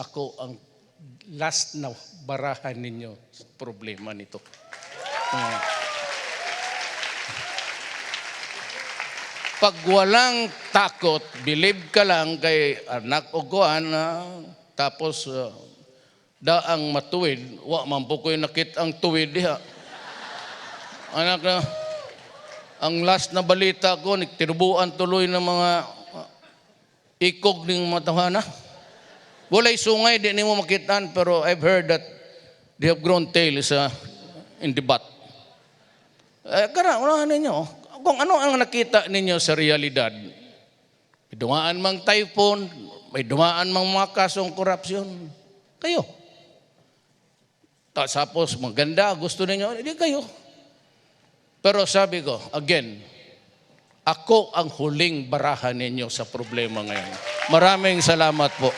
ako ang last na barahan ninyo sa problema nito. Ah. Pag walang takot, believe ka lang kay anak o kuan, ah, tapos ah, daang matuwid, wa man po nakit ang tuwid diha. Anak na, ang last na balita ko, nagtinubuan tuloy ng mga ah, ikog ng matahana. Walay sungay, di ni mo makitaan, pero I've heard that they have grown tails uh, in the butt. Eh, kara, unahan ninyo. Kung ano ang nakita ninyo sa realidad, may dumaan mang typhoon, may dumaan mang mga kasong korupsyon, kayo. Tapos maganda, gusto ninyo, hindi kayo. Pero sabi ko, again, ako ang huling barahan ninyo sa problema ngayon. Maraming salamat po.